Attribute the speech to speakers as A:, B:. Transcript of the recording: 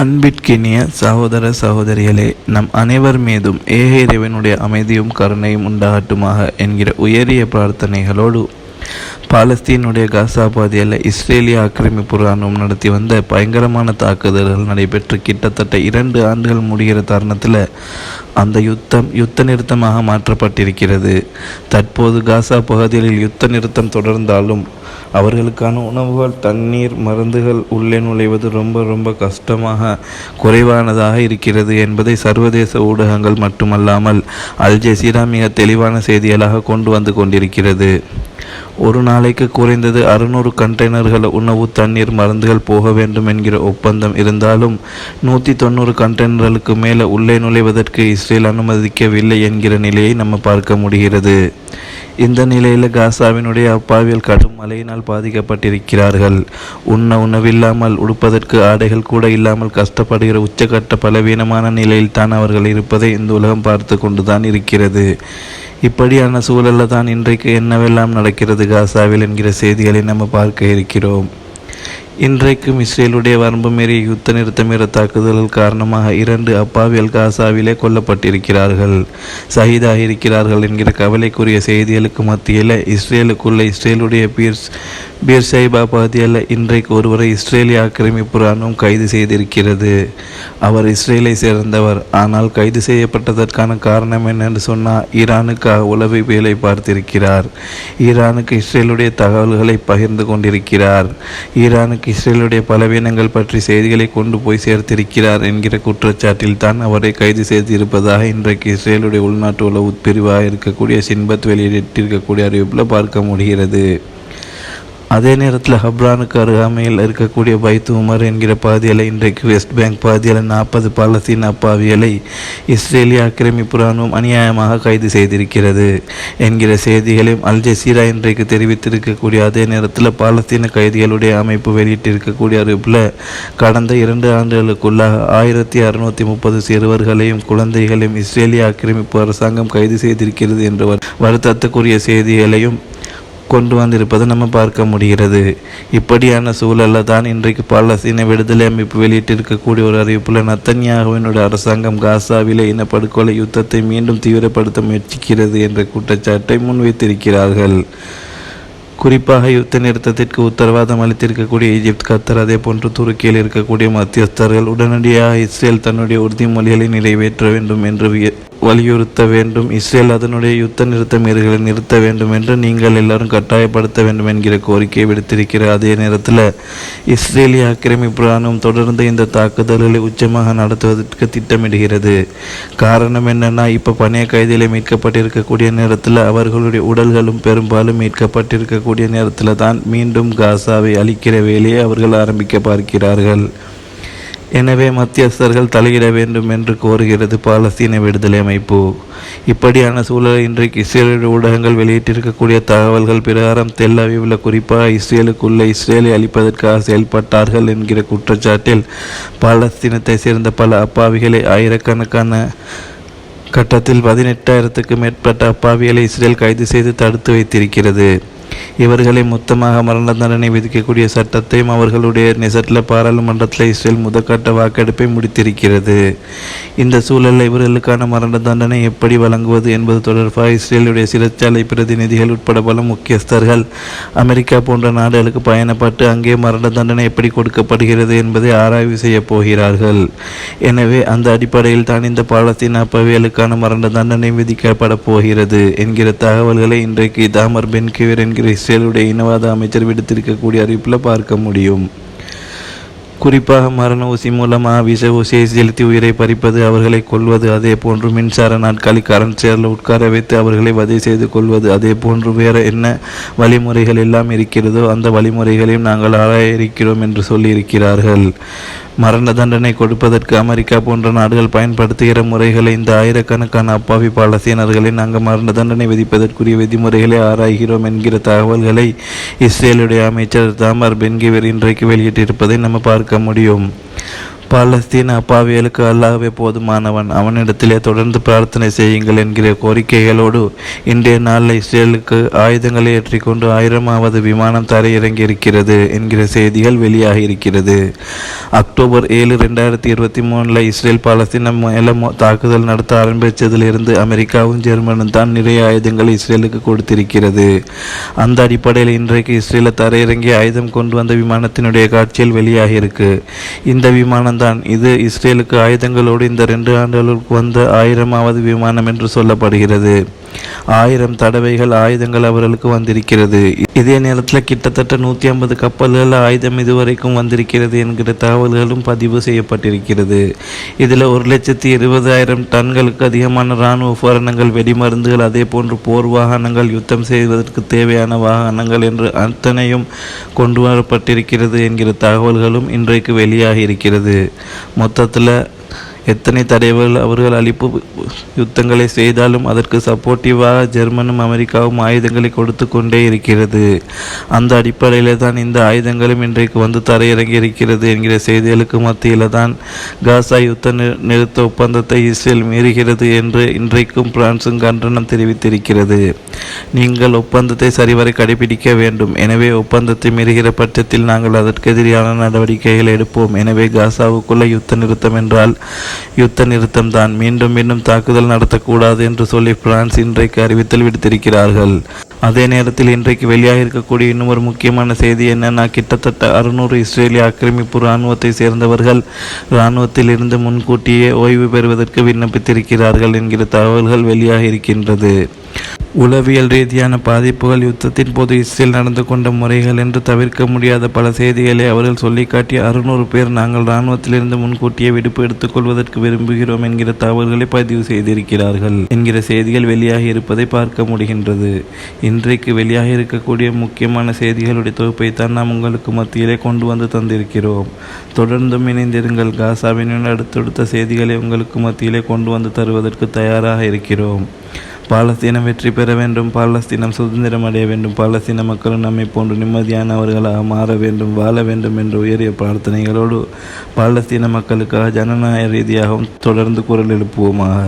A: அன்பிற்கினிய சகோதர சகோதரிகளே நம் அனைவர் மீதும் ஏக இறைவனுடைய அமைதியும் கருணையும் உண்டாகட்டுமாக என்கிற உயரிய பிரார்த்தனைகளோடு பாலஸ்தீனுடைய காசா பகுதியில் இஸ்ரேலிய ஆக்கிரமிப்பு இராணுவம் நடத்தி வந்த பயங்கரமான தாக்குதல்கள் நடைபெற்று கிட்டத்தட்ட இரண்டு ஆண்டுகள் முடிகிற தருணத்தில் அந்த யுத்தம் யுத்த நிறுத்தமாக மாற்றப்பட்டிருக்கிறது. தற்போது காசா பகுதிகளில் யுத்த நிறுத்தம் தொடர்ந்தாலும் அவர்களுக்கான உணவுகள் தண்ணீர் மருந்துகள் உள்ளே நுழைவது ரொம்ப ரொம்ப கஷ்டமாக குறைவானதாக இருக்கிறது என்பதை சர்வதேச ஊடகங்கள் மட்டுமல்லாமல் அல் ஜசீரா மிக தெளிவான செய்திகளாக கொண்டு வந்து கொண்டிருக்கிறது. ஒரு நாளைக்கு குறைந்தது அறுநூறு கண்டெய்னர்கள் உணவு தண்ணீர் மருந்துகள் போக வேண்டும் என்கிற ஒப்பந்தம் இருந்தாலும் நூற்றி தொண்ணூறு கண்டெய்னர்களுக்கு மேலே உள்ளே நுழைவதற்கு இஸ்ரேல் அனுமதிக்கவில்லை என்கிற நிலையை நம்ம பார்க்க முடிகிறது. இந்த நிலையில் காசாவினுடைய அப்பாவியல் கடும் மழையினால் பாதிக்கப்பட்டிருக்கிறார்கள். உண்ண உணவில்லாமல் உடுப்பதற்கு ஆடைகள் கூட இல்லாமல் கஷ்டப்படுகிற உச்சக்கட்ட பலவீனமான நிலையில் தான் அவர்கள் இருப்பதை இந்த உலகம் பார்த்து கொண்டுதான் இருக்கிறது. இப்படியான சூழலில் தான் இன்றைக்கு என்னவெல்லாம் நடக்கிறது காசாவில் என்கிற செய்திகளை நம்ம பார்க்க இருக்கிறோம். இன்றைக்கும் இஸ்ரேலுடைய வரம்புமீறிய யுத்த நிறுத்தமீற தாக்குதல்கள் காரணமாக இரண்டு அப்பாவியல் காசாவிலே கொல்லப்பட்டிருக்கிறார்கள். சகிதாக இருக்கிறார்கள் என்கிற கவலைக்குரிய செய்திகளுக்கு மத்தியில் இஸ்ரேலுக்குள்ள இஸ்ரேலுடைய பீர்ஸ் பீர்ஷைபா பகுதியில் இன்றைக்கு ஒருவரை இஸ்ரேலிய ஆக்கிரமிப்பு ராணுவம் கைது செய்திருக்கிறது. அவர் இஸ்ரேலை சேர்ந்தவர். ஆனால் கைது செய்யப்பட்டதற்கான காரணம் என்னென்று சொன்னால் ஈரானுக்காக உளவு வேலை பார்த்திருக்கிறார். ஈரானுக்கு இஸ்ரேலுடைய தகவல்களை பகிர்ந்து கொண்டிருக்கிறார். ஈரானுக்கு இஸ்ரேலுடைய பலவீனங்கள் பற்றி செய்திகளை கொண்டு போய் சேர்த்திருக்கிறார் என்கிற குற்றச்சாட்டில் தான் அவரை கைது செய்திருப்பதாக இன்றைக்கு இஸ்ரேலுடைய உள்நாட்டு உளவு பிரிவாக இருக்கக்கூடிய சின்பத் வெளியிட்டிருக்கக்கூடிய அறிவிப்பில் பார்க்க முடிகிறது. அதே நேரத்தில் ஹப்ரானுக்கு அருகாமையில் இருக்கக்கூடிய பைத்து உமர் என்கிற பாதியலை இன்றைக்கு வெஸ்ட் பேங்க் பாதியலை நாற்பது பாலஸ்தீன அப்பாவியலை இஸ்ரேலிய ஆக்கிரமிப்பு ராணுவம் அநியாயமாக கைது செய்திருக்கிறது என்கிற செய்திகளையும் அல் ஜசீரா இன்றைக்கு தெரிவித்திருக்கக்கூடிய அதே நேரத்தில் பாலஸ்தீன கைதிகளுடைய அமைப்பு வெளியிட்டிருக்கக்கூடிய அறிவிப்பில் கடந்த இரண்டு ஆண்டுகளுக்குள்ளாக ஆயிரத்தி அறுநூற்றி முப்பது சிறுவர்களையும் குழந்தைகளையும் இஸ்ரேலிய ஆக்கிரமிப்பு அரசாங்கம் கைது செய்திருக்கிறது என்ற வருத்தத்துக்குரிய செய்திகளையும் கொண்டு வந்திருப்பதை நம்ம பார்க்க முடிகிறது. இப்படியான சூழலில் தான் இன்றைக்கு பாலஸ்தீன விடுதலை அமைப்பு வெளியிட்டிருக்கக்கூடிய ஒரு அறிவிப்பில் நத்தன்யாகுவினுடைய அரசாங்கம் காசாவிலே இனப்படுகொலை யுத்தத்தை மீண்டும் தீவிரப்படுத்த முயற்சிக்கிறது என்ற குற்றச்சாட்டை முன்வைத்திருக்கிறார்கள். குறிப்பாக யுத்த நிறுத்தத்திற்கு உத்தரவாதம் அளித்திருக்கக்கூடிய ஈஜிப்த் கத்தர் அதே போன்று துருக்கியில் இருக்கக்கூடிய மத்தியஸ்தர்கள் உடனடியாக இஸ்ரேல் தன்னுடைய உறுதிமொழிகளை நிறைவேற்ற வேண்டும் என்று வலியுறுத்த வேண்டும். இஸ்ரேல் அதனுடைய யுத்த நிறுத்த மீறல்களை நிறுத்த வேண்டும் என்று நீங்கள் எல்லாரும் கட்டாயப்படுத்த வேண்டும் என்கிற கோரிக்கையை விடுத்திருக்கிற அதே நேரத்தில் இஸ்ரேலிய ஆக்கிரமிப்பு ராணுவம் தொடர்ந்து இந்த தாக்குதல்களை உச்சமாக நடத்துவதற்கு திட்டமிடுகிறது. காரணம் என்னன்னா இப்போ பணைய கைதிகளை மீட்கப்பட்டிருக்கக்கூடிய நேரத்தில் அவர்களுடைய உடல்களும் பெரும்பாலும் மீட்கப்பட்டிருக்கக்கூடிய நேரத்தில் தான் மீண்டும் காசாவை அழிக்கிற வேலையை அவர்கள் ஆரம்பிக்க பார்க்கிறார்கள். எனவே மத்தியஸ்தர்கள் தலையிட வேண்டும் என்று கோருகிறது பாலஸ்தீன விடுதலை அமைப்பு. இப்படியான சூழல் இன்றைக்கு இஸ்ரேலிய ஊடகங்கள் வெளியிட்டிருக்கக்கூடிய தகவல்கள் பிரகாரம் தெல் அவிவில் குறிப்பாக இஸ்ரேலுக்குள்ள இஸ்ரேலை அழிப்பதற்காக செயல்பட்டார்கள் என்கிற குற்றச்சாட்டில் பாலஸ்தீனத்தை சேர்ந்த பல அப்பாவிகளை ஆயிரக்கணக்கான கட்டத்தில் பதினெட்டாயிரத்துக்கு மேற்பட்ட அப்பாவிகளை இஸ்ரேல் கைது செய்து தடுத்து வைத்திருக்கிறது. இவர்களை மொத்தமாக மரண தண்டனை விதிக்கக்கூடிய சட்டத்தையும் அவர்களுடைய நெசட்ல பாராளுமன்றத்தில் இஸ்ரேல் முதற்கட்ட வாக்கெடுப்பை முடித்திருக்கிறது. இந்த சூழலில் இவர்களுக்கான மரண தண்டனை எப்படி வழங்குவது என்பது தொடர்பாக இஸ்ரேலுடைய சிறைச்சாலை பிரதிநிதிகள் உட்பட பல முக்கியஸ்தர்கள் அமெரிக்கா போன்ற நாடுகளுக்கு பயணப்பட்டு அங்கே மரண தண்டனை எப்படி கொடுக்கப்படுகிறது என்பதை ஆராய்வு செய்ய போகிறார்கள். எனவே அந்த அடிப்படையில் தான் இந்த பாலஸ்தீன அப்பவியலுக்கான மரண தண்டனை விதிக்கப்பட போகிறது என்கிற தகவல்களை இன்றைக்கு தாமர் பென்கிவர் என்கிற இஸ்ரேலுடைய இனவாத அமைச்சர் விடுத்திருக்கக்கூடிய அறிவிப்பில் பார்க்க முடியும். குறிப்பாக மரண ஊசி மூலமாக விஷ ஊசியை செலுத்தி உயிரை பறிப்பது அவர்களை கொள்வது அதே போன்று மின்சார நாட்காலி கரண்ட் சேரில் உட்கார வைத்து அவர்களை வதை செய்து கொள்வது அதே போன்று வேறு என்ன வழிமுறைகள் எல்லாம் இருக்கிறதோ அந்த வழிமுறைகளையும் நாங்கள் ஆராய இருக்கிறோம் என்று சொல்லியிருக்கிறார்கள். மரண தண்டனை கொடுப்பதற்கு அமெரிக்கா போன்ற நாடுகள் பயன்படுத்துகிற முறைகளை இந்த ஆயிரக்கணக்கான அப்பாவி பாலஸ்தீனர்களை நாங்கள் மரண தண்டனை விதிப்பதற்குரிய விதிமுறைகளை ஆராய்கிறோம் என்கிற தகவல்களை இஸ்ரேலுடைய அமைச்சர் தாமர் பென்கிவர் இன்றைக்கு வெளியிட்டிருப்பதை நம்ம பார்க்க முடியும். பாலஸ்தீன அப்பாவியலுக்கு அல்லாஹ்வே போதுமானவன். அவனிடத்திலே தொடர்ந்து பிரார்த்தனை செய்யுங்கள் என்கிற கோரிக்கைகளோடு இன்றைய நாளில் இஸ்ரேலுக்கு ஆயுதங்களை ஏற்றிக்கொண்டு ஆயிரமாவது விமானம் தரையிறங்கி இருக்கிறது என்கிற செய்திகள் வெளியாகி இருக்கிறது அக்டோபர் ஏழு ரெண்டாயிரத்தி இருபத்தி மூணில் இஸ்ரேல் பாலஸ்தீனம் மேல தாக்குதல் நடத்த ஆரம்பித்ததிலிருந்து அமெரிக்காவும் ஜெர்மனும் தான் நிறைய ஆயுதங்களை இஸ்ரேலுக்கு கொடுத்திருக்கிறது. அந்த அடிப்படையில் இன்றைக்கு இஸ்ரேலில் தரையிறங்கி ஆயுதம் கொண்டு வந்த விமானத்தினுடைய காட்சியில் வெளியாகி இருக்கு இந்த விமானம் தான் இது இஸ்ரேலுக்கு ஆயுதங்களோடு இந்த ரெண்டு ஆண்டுகளுக்கு வந்த ஆயிரமாவது விமானம் என்று சொல்லப்படுகிறது. ஆயிரம் தடவைகள் ஆயுதங்கள் அவர்களுக்கு வந்திருக்கிறது. இதே நேரத்தில் கிட்டத்தட்ட நூற்றி ஐம்பது கப்பல்கள் ஆயுதம் இதுவரைக்கும் வந்திருக்கிறது என்கிற தகவல்களும் பதிவு செய்யப்பட்டிருக்கிறது. இதில் ஒரு லட்சத்தி இருபதாயிரம் டன்களுக்கு அதிகமான இராணுவ உபகரணங்கள் வெடிமருந்துகள் அதே போன்று போர் வாகனங்கள் யுத்தம் செய்வதற்கு தேவையான வாகனங்கள் என்று அத்தனையும் கொண்டு வரப்பட்டிருக்கிறது என்கிற தகவல்களும் இன்றைக்கு வெளியாகி இருக்கிறது. மொத்தத்தில் எத்தனை தடவைகள் அவர்கள் அழிப்பு யுத்தங்களை செய்தாலும் அதற்கு சப்போர்ட்டிவாக ஜெர்மனும் அமெரிக்காவும் ஆயுதங்களை கொடுத்து கொண்டே இருக்கிறது. அந்த அடிப்படையில் தான் இந்த ஆயுதங்களும் இன்றைக்கு வந்து தரையிறங்கி இருக்கிறது என்கிற செய்திகளுக்கு மத்தியில் தான் காசா யுத்த நிறுத்த ஒப்பந்தத்தை இஸ்ரேல் மீறுகிறது என்று இன்றைக்கும் பிரான்சும் கண்டனம் தெரிவித்திருக்கிறது. நீங்கள் ஒப்பந்தத்தை சரிவரை கடைபிடிக்க வேண்டும். எனவே ஒப்பந்தத்தை மீறுகிற பட்சத்தில் நாங்கள் அதற்கு எதிரான நடவடிக்கைகள் எடுப்போம். எனவே காசாவுக்குள்ள யுத்த நிறுத்தம் என்றால் யுத்த நிறுத்தம் தான் மீண்டும் மீண்டும் தாக்குதல் நடத்தக்கூடாது என்று சொல்லி பிரான்ஸ் இன்றைக்கு அறிவித்தல் விடுத்திருக்கிறார்கள். அதே நேரத்தில் இன்றைக்கு வெளியாக இருக்கக்கூடிய இன்னும் ஒரு முக்கியமான செய்தி என்னன்னா கிட்டத்தட்ட அறுநூறு இஸ்ரேலிய ஆக்கிரமிப்பு இராணுவத்தை சேர்ந்தவர்கள் இராணுவத்தில் இருந்து முன்கூட்டியே ஓய்வு பெறுவதற்கு விண்ணப்பித்திருக்கிறார்கள் என்கிற தகவல்கள் வெளியாக இருக்கின்றது உளவியல் ரீதியான பாதிப்புகள் யுத்தத்தின் போது இஸ்ரேல் நடந்து கொண்ட முறைகள் என்று தவிர்க்க முடியாத பல செய்திகளை அவர்கள் சொல்லிக்காட்டி அறுநூறு பேர் நாங்கள் இராணுவத்திலிருந்து முன்கூட்டியே விடுப்பு எடுத்துக்கொள்வதற்கு விரும்புகிறோம் என்கிற தகவல்களை பதிவு செய்திருக்கிறார்கள் என்கிற செய்திகள் வெளியாகி இருப்பதை பார்க்க முடிகின்றது. இன்றைக்கு வெளியாக இருக்கக்கூடிய முக்கியமான செய்திகளுடைய தொகுப்பை தான் நாம் உங்களுக்கு மத்தியிலே கொண்டு வந்து தந்திருக்கிறோம். தொடர்ந்தும் இணைந்திருங்கள். காசாவின் அடுத்தடுத்த செய்திகளை உங்களுக்கு மத்தியிலே கொண்டு வந்து தருவதற்கு தயாராக இருக்கிறோம். பாலஸ்தீனம் வெற்றி பெற வேண்டும் பாலஸ்தீனம் சுதந்திரம் அடைய வேண்டும் பாலஸ்தீன மக்களும் நம்மை போன்று நிம்மதியானவர்களாக மாற வேண்டும் வாழ வேண்டும் என்ற உயரிய பிரார்த்தனைகளோடு பாலஸ்தீன மக்களுக்காக ஜனநாயக ரீதியாகவும் தொடர்ந்து குரல் எழுப்புவோமாக.